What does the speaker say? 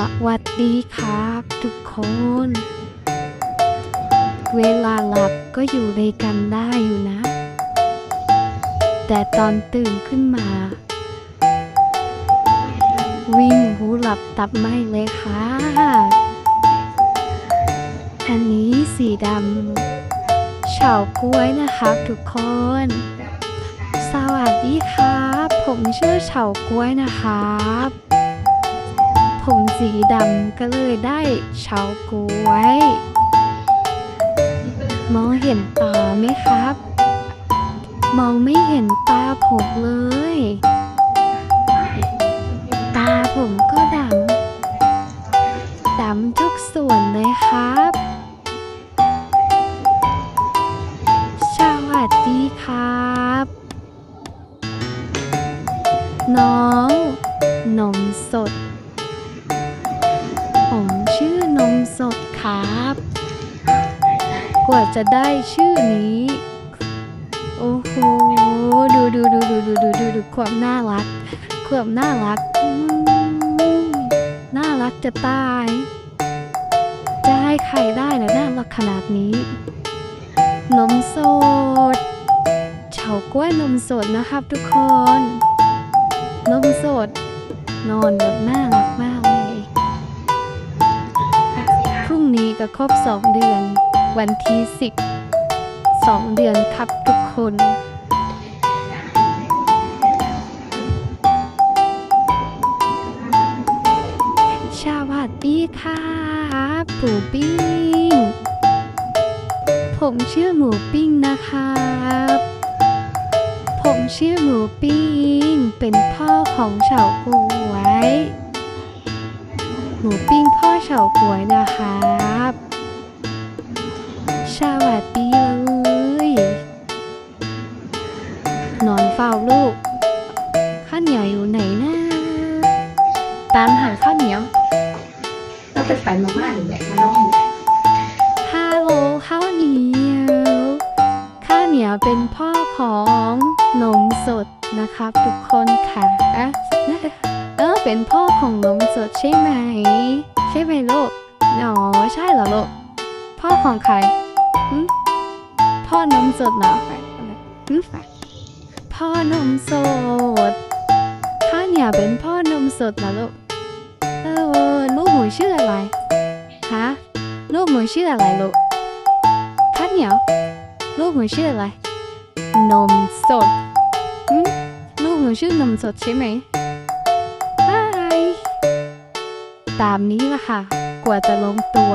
สวัสดีครับทุกคน เวลาหลับก็อยู่ด้วยกันได้อยู่นะ แต่ตอนตื่นขึ้นมา วิ่งหูหลับตับไหมเลยค่ะอันนี้สีดำเฉากล้วยนะครับทุกคน สวัสดีครับ ผมชื่อเฉากล้วยนะครับ ผมสีดำก็เลยได้เฉาก้วย มองเห็นตาไหมครับ มองไม่เห็นตาผมเลย ตาผมก็ดำดำทุกส่วนเลยครับ สวัสดีครับ น้อง นมสด ครับ กว่าจะได้ชื่อนี้ โอ้โห ดูดูดูดูดูดูดูดูความน่ารัก ความน่ารัก น่ารักจะตาย จะให้ใครได้นะน่ารักขนาดนี้ นมสดเฉาก้วยนมสดนะครับทุกคน นมสด นอนแบบน่ารักมาก นี้ก็ครบสองเดือน วันที่สิบสองเดือนครับทุกคนสวัสดีค่ะปูปิ้ง ผมชื่อหมูปิ้งนะครับ ผมชื่อหมูปิ้ง เป็นพ่อของเฉาก๊วย หมูปิ้งพ่อเฉาก๊วยนะครับ สวัสดีเลยนอนเฝ้าลูก ข้าวเหนียวอยู่ไหนนะตามหาข้าวเหนียวเราไปไปมาม่าหรือแบบมาน้องฮัลโหลข้าวเหนียวข้าวเหนียวเป็นพ่อของนมสดนะครับทุกคนค่ะ เป็นพ่อของนมสดใช่ไหม ใช่ไหมลูกอ๋อใช่เหรอลูก พ่อของใครพ่อนมสดเหรอพ่อนมสดข้าวเนียวเป็นพ่อนมสดเหรอลูก เออลูกหมูชื่ออะไร ฮะ ลูกหมูชื่ออะไรลูกข้าวเหนียวลูกหมูชื่ออะไร นมสดลูกหนูชื่อนมสดใช่ไหม ตามนี้ละค่ะ กว่าจะลงตัว